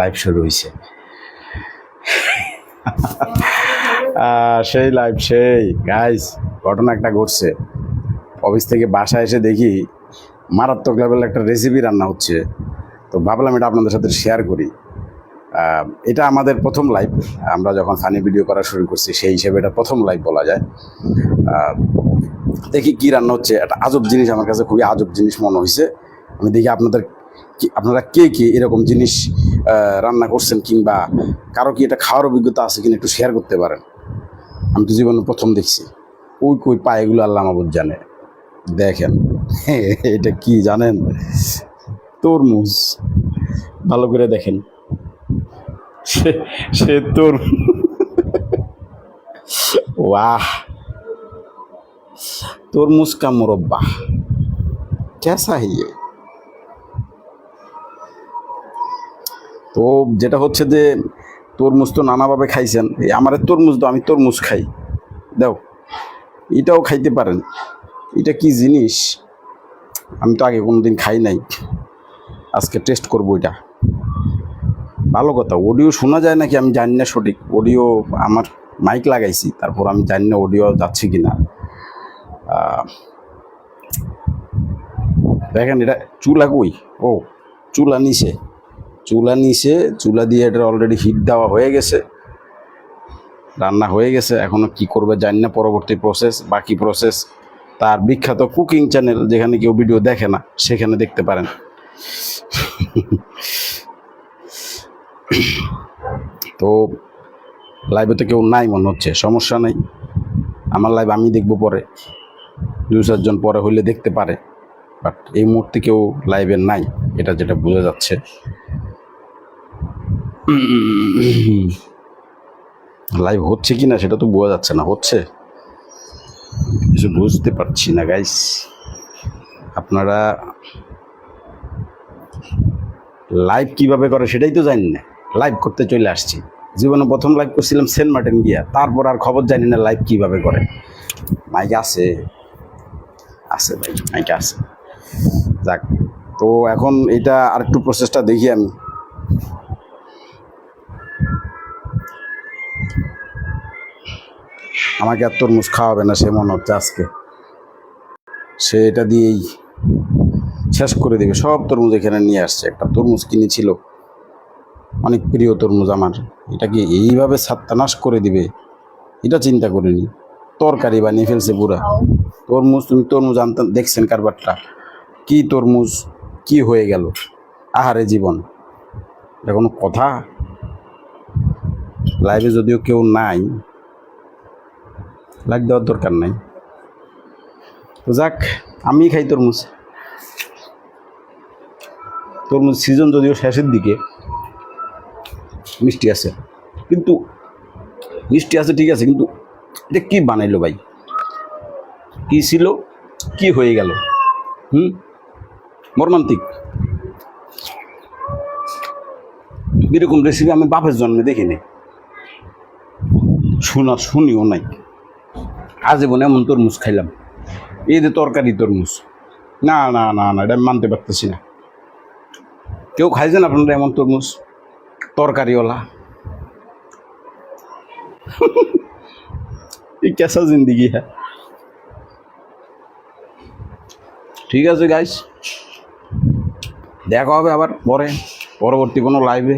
Live শুরু হয়েছে সেই লাইভ সেই। গাইস ঘটনা একটা ঘটছে। অফিস থেকে বাসায় এসে দেখি মারাত্মক লেভেল একটা রেসিপি রান্না হচ্ছে। তো ভাবলাম এটা আপনাদের সাথে শেয়ার করি। এটা আমাদের প্রথম লাইভ আমরা যখন ফানি ভিডিও করা শুরু করছি, সেই হিসেবে এটা প্রথম লাইভ বলা যায়। দেখি কি রান্না হচ্ছে। একটা আজব জিনিস আমার কাছে খুবই আজব জিনিস মনে হয়েছে আমি দেখি আপনাদের আপনারা কে কে এরকম জিনিস রান্না করছেন কিংবা কারও কি এটা খাওয়ার অভিজ্ঞতা আছে কিনা একটু শেয়ার করতে পারেন। আমি তো জীবনে প্রথম দেখছি। ওই কই পায়েগুলো আল্লাহ মাবুদ জানে। দেখেন, এটা কি জানেন? তরমুজ। ভালো করে দেখেন। সে সে তোর ওয়াহ! তরমুজ কা মুরব্বা। কেসা হিয়ে তো যেটা হচ্ছে যে তরমুজ তো নানাভাবে খাইছেন। এই আমার তরমুজ তো আমি তরমুজ খাই। দাও, এটাও খাইতে পারেন। এটা কি জিনিস? আমি তো আগে কোনো দিন খাই নাই। আজকে টেস্ট করব এটা। ভালো কথা অডিও শোনা যায় নাকি আমি জানি না সঠিক। অডিও আমার মাইক লাগাইছি, তারপর আমি জানি না অডিও যাচ্ছে কি না দেখেন এটা চুলা কই? ও, চুলা নিচে। চুলা নিচে চুলা দিয়ে এটা অলরেডি হিট দেওয়া হয়ে গেছে। রান্না হয়ে গেছে এখনও কি করবে জানি না, পরবর্তী প্রসেস বাকি প্রসেস তার বিখ্যাত কুকিং চ্যানেল যেখানে কেউ ভিডিও দেখে না, সেখানে দেখতে পারেন। তো লাইভে তো কেউ নাই মনে হচ্ছে, সমস্যা নেই। আমার লাইভ আমি দেখব পরে, দু চারজন পরে হইলে দেখতে পারে বাট এই মুহূর্তে কেউ লাইভে নাই, এটা যেটা বোঝা যাচ্ছে। লাইভ হচ্ছে কি না সেটা তো বোঝা যাচ্ছে না, হচ্ছে? কিছু বুঝতে পারছি না গাইস আপনারা লাইভ কীভাবে করে সেটাই তো জানি না। লাইভ করতে চলে আসছি। জীবনে প্রথম লাইভ করছিলাম সেন্ট মার্টিন গিয়া, তারপর আর খবর জানি না লাইভ কীভাবে করে। মাইক আছে? আছে ভাই মাইক আছে। যাক, তো এখন এটা আরেকটু প্রসেসটা দেখি আমি। আমাকে আর তরমুজ খাওয়াবে না, সে মনে হচ্ছে আজকে। সে এটা দিয়েই শেষ করে দেবে। সব তরমুজ এখানে নিয়ে আসছে। একটা তরমুজ কিনেছিল। অনেক প্রিয় তরমুজ আমার। এটা কি এইভাবে সাত্তানাশ করে দিবে। এটা চিন্তা করিনি। তরকারি বানিয়ে ফেলছে পুরা। তরমুজ, তুমি তরমুজ আনতে, দেখছেন কারবারটা? কি তরমুজ, কি হয়ে গেল? আহারে জীবন। এটা কোনো কথা? লাইভে যদিও কেউ নাই লাইক দেওয়ার দরকার নাই। যাক আমি খাই তরমুজ। তরমুজ সিজন যদিও শেষের দিকে, মিষ্টি আছে। কিন্তু মিষ্টি আছে ঠিক আছে, কিন্তু এটা কী বানাইলো ভাই? কি ছিল, কি হয়ে গেল? হুম? মর্মান্তিক। এরকম রেসিপি আমি বাপের জন্মে দেখিনি। শোনা, শুনিও নাই। আজীবনে এমন তরমুজ খাইলাম। এই যে তরকারি তরমুজ। না না না না, এটা মানতে পারতেছি না। কেউ খাইছেন আপনারা এমন তরমুজ? তরকারিওয়ালা। এই কেসা জিন্দিগি হ্যাঁ। ঠিক আছে গাইস দেখা হবে আবার পরে, পরবর্তী কোনো লাইভে